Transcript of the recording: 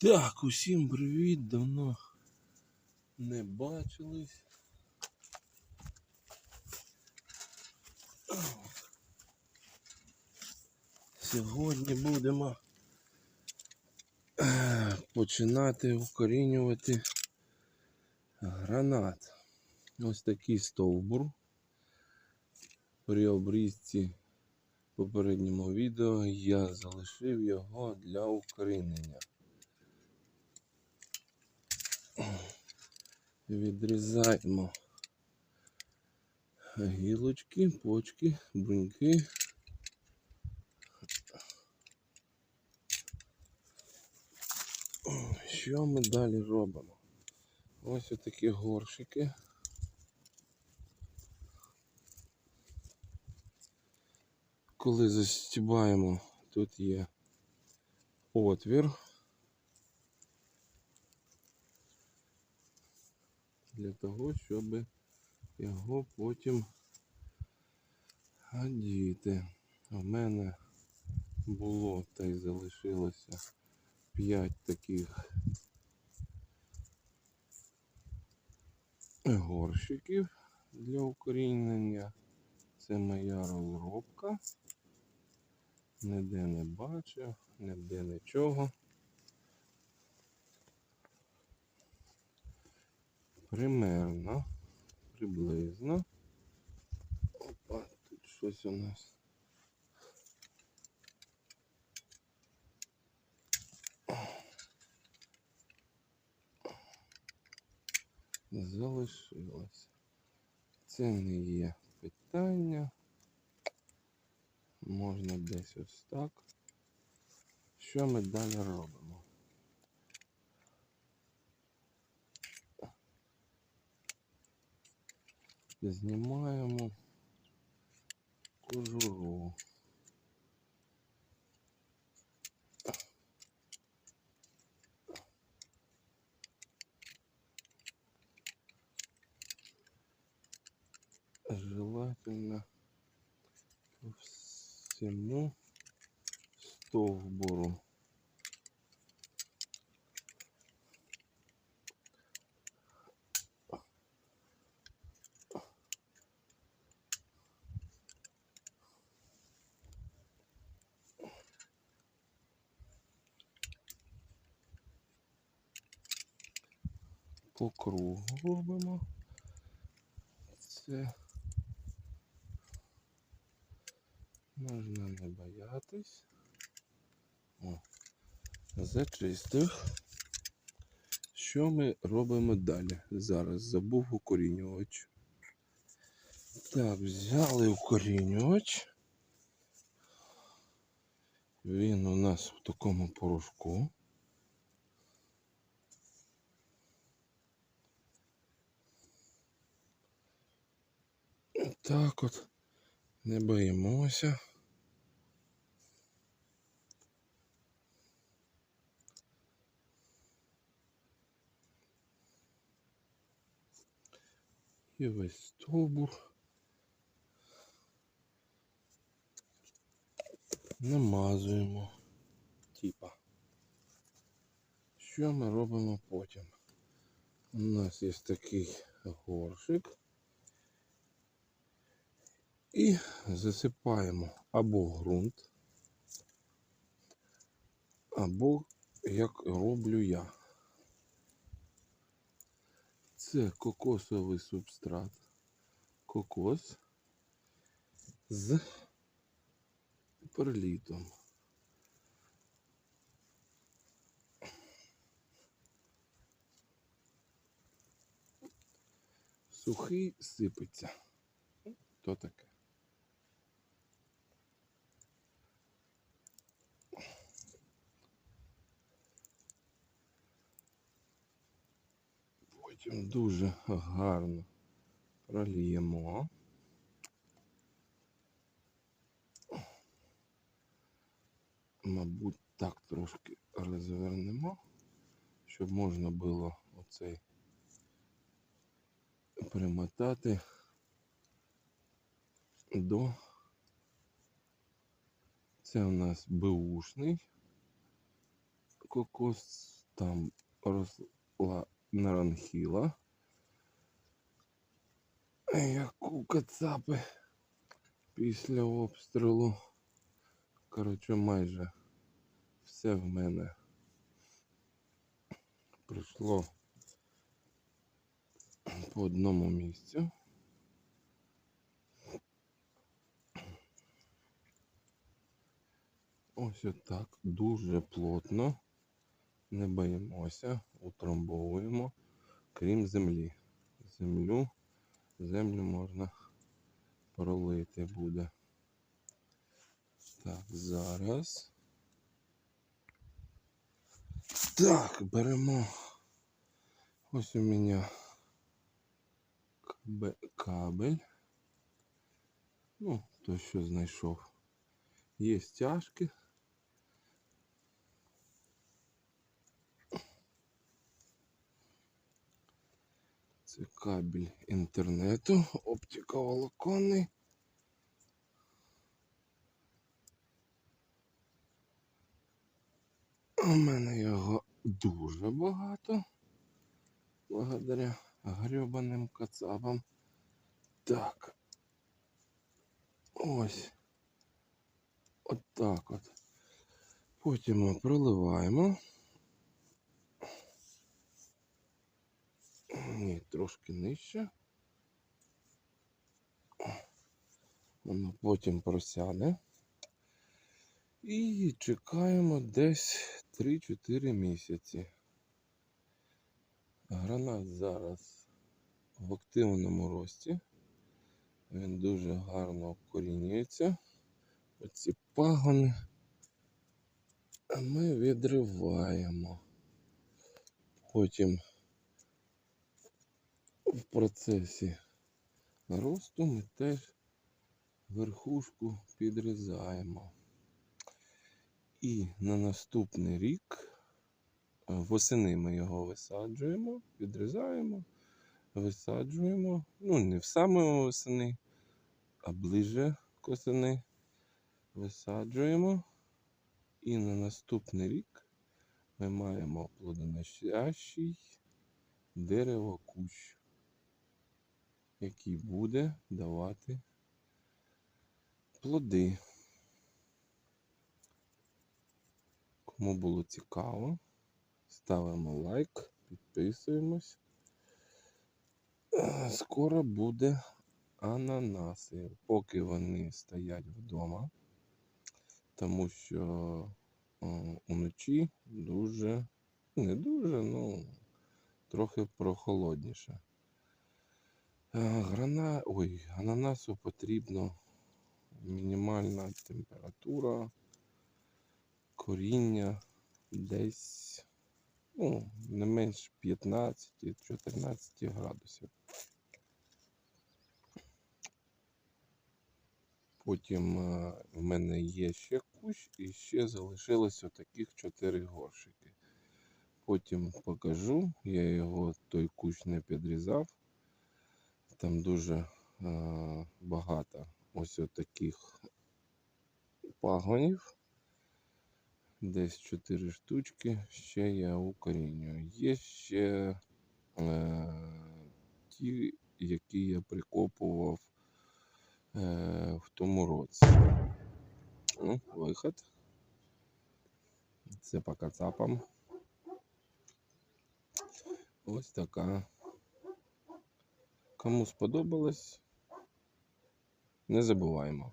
Так, усім привіт, давно не бачились. Сьогодні будемо е, починати укорінювати гранат. Ось такий стовбур. При обрізці в попередньому відео я залишив його для укорінення. Відрізаємо гілочки, почки, бруньки. Що ми далі робимо? Ось отакі горшики. Коли застібаємо, тут є отвір. Для того, щоб його потім одіти. У мене було та й залишилося 5 таких горщиків для укорінення. Це моя розробка. Ніде не бачив, ніде нічого. Примерно, приблизно. Опа, тут щось у нас. Залишилось. Це не є питання. Можна десь ось так. Що ми далі робимо? Знімаємо кожуру. Желательно по всему стовбуру. По кругу робимо. Це можна не боятись. О, зачистив. Що ми робимо далі? Зараз забув укорінювач. Так, взяли укорінювач. Він у нас в такому порошку. Так от. Не боїмося. І весь стовбур. Намазуємо. Типа. Що ми робимо потім? У нас є такий горшик. І засипаємо або ґрунт, або як роблю я. Це кокосовий субстрат. Кокос з перлітом. Сухий сипеться. То таке. Дуже гарно проліємо. Мабуть, так трошки розвернемо, щоб можна було оцей примотати до. Це у нас беушний кокос там росла наранхіла. Як у кацапи після обстрілу. Коротше, майже все в мене прийшло по одному місцю. Ось отак, дуже плотно. Не боїмося, утрамбовуємо, крім землі. Землю, землю можна пролити буде. Так, зараз. Так, беремо. Ось у мене кабель. Ну, то, що знайшов. Є стяжки. Це кабель інтернету, оптиковолоконний. У мене його дуже багато. Благодаря гребаним кацапам. Так. Ось. От от. Потім ми проливаємо. Трошки нижче. Воно потім просяде. І чекаємо десь 3-4 місяці. Гранат зараз в активному рості. Він дуже гарно вкорінюється. Оці пагони ми відриваємо. Потім процесі росту ми теж верхушку підрізаємо. І на наступний рік е, восени ми його висаджуємо, відрізаємо, висаджуємо. Ну, не в саме восени, а ближе к осени висаджуємо. І на наступний рік ми маємо плодоносящий дерево кущ, який буде давати плоди. Кому було цікаво, ставимо лайк, підписуємось. Скоро буде ананаси, поки вони стоять вдома, тому що уночі дуже, не дуже, ну трохи прохолодніше. Е, Грана, ой, ананасу потрібно мінімальна температура коріння десь ну, не менш 15-14 градусів. Потім е, в мене є ще кущ і ще залишилось отаких 4 горшики. Потім покажу, я його той кущ не підрізав. Там дуже е, багато ось отаких пагонів. Десь 4 штучки ще я укорінюю. Є ще е, ті, які я прикопував е, в тому році. Ну, виход. Це по кацапам. Ось така. Кому сподобалось, не забуваємо.